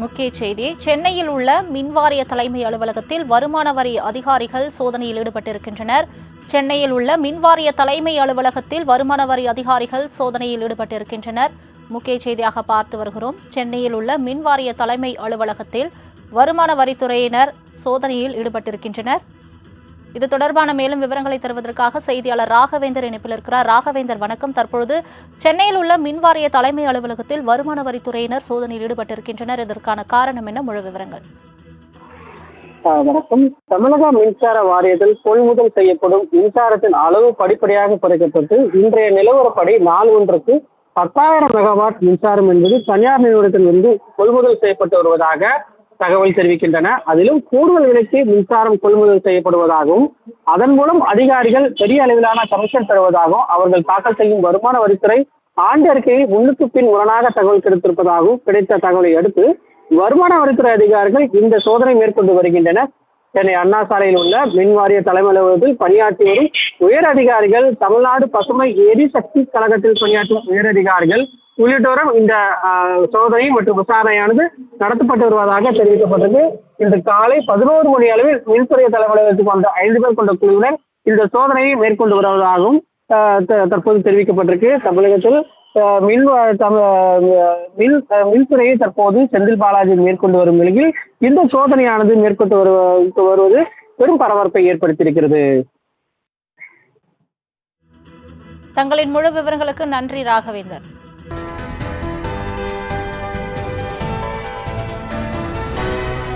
முக்கிய செய்தி சென்னையில் உள்ள மின்வாரிய தலைமை அலுவலகத்தில் வருமான வரி அதிகாரிகள் சோதனையில் ஈடுபட்டிருக்கின்றனர். சென்னையில் உள்ள மின்வாரிய தலைமை அலுவலகத்தில் வருமான வரி அதிகாரிகள் சோதனையில் ஈடுபட்டிருக்கின்றனர். முக்கிய செய்தியாக பார்த்து வருகிறோம். சென்னையில் உள்ள மின்வாரிய தலைமை அலுவலகத்தில் வருமான வரித்துறையினர் சோதனையில் ஈடுபட்டிருக்கின்றனர். இது தொடர்பான மேலும் விவரங்களை தருவதற்காக செய்தியாளர் ராகவேந்தர் இணைப்பில் இருக்கிறார். ராகவேந்தர் வணக்கம். தற்பொழுது சென்னையில் உள்ள மின்வாரிய தலைமை அலுவலகத்தில் வருமான வரித்துறையினர் சோதனையில் ஈடுபட்டிருக்கின்றனர். இதற்கான காரணம் என்ன? முழு விவரங்கள். வணக்கம். தமிழக மின்சார வாரியத்தில் கொள்முதல் செய்யப்படும் மின்சாரத்தின் அளவு படிப்படியாக குறைக்கப்பட்டு இன்றைய நிலவரப்படி நாள் ஒன்றுக்கு பத்தாயிரம் மெகாவாட் மின்சாரம் என்பது தனியார் நிறுவனத்திலிருந்து கொள்முதல் செய்யப்பட்டு வருவதாக தகவல் தெரிவிக்கின்றன. அதிலும் கூடுதல் விலைக்கு மின்சாரம் கொள்முதல் செய்யப்படுவதாகவும் அதன் மூலம் அதிகாரிகள் பெரிய அளவிலான கமிஷன் பெறுவதாகவும் அவர்கள் தாக்கல் செய்யும் வருமான வரித்துறை ஆண்டு அறிக்கையை முன்னுக்கு பின் முரணாக தகவல் கிடைத்திருப்பதாகவும் கிடைத்த தகவலை அடுத்து வருமான வரித்துறை அதிகாரிகள் இந்த சோதனை மேற்கொண்டு வருகின்றனர். சென்னை அண்ணா சாலையில் உள்ள மின் வாரிய தலைமை அலுவலகத்தில் பணியாற்றி வரும் உயர் அதிகாரிகள் தமிழ்நாடு பசுமை எரிசக்தி கழகத்தில் பணியாற்றும் உயர் அதிகாரிகள் உள்ளிட்டோரும் இந்த சோதனை மற்றும் விசாரணையானது நடத்தப்பட்டு வருவதாக தெரிவிக்கப்பட்டது. இன்று காலை பதினோரு மணி அளவில் மின்துறை தலைமை அலுவலகத்துக்கு வந்த ஐந்து பேர் கொண்ட குழுவினர் இந்த சோதனையை மேற்கொண்டு வருவதாகவும் த- தற்போது தெரிவிக்கப்பட்டிருக்கு. தமிழகத்தில் மின் வ- மின் மின்துறையை தற்போது செந்தில் பாலாஜி மேற்கொண்டு வரும் நிலையில் இந்த சோதனையானது மேற்கொண்டு வருவது பெரும் பரபரப்பை ஏற்படுத்தியிருக்கிறது. தங்களின் முழு விவரங்களுக்கு நன்றி ராகவேந்தர்.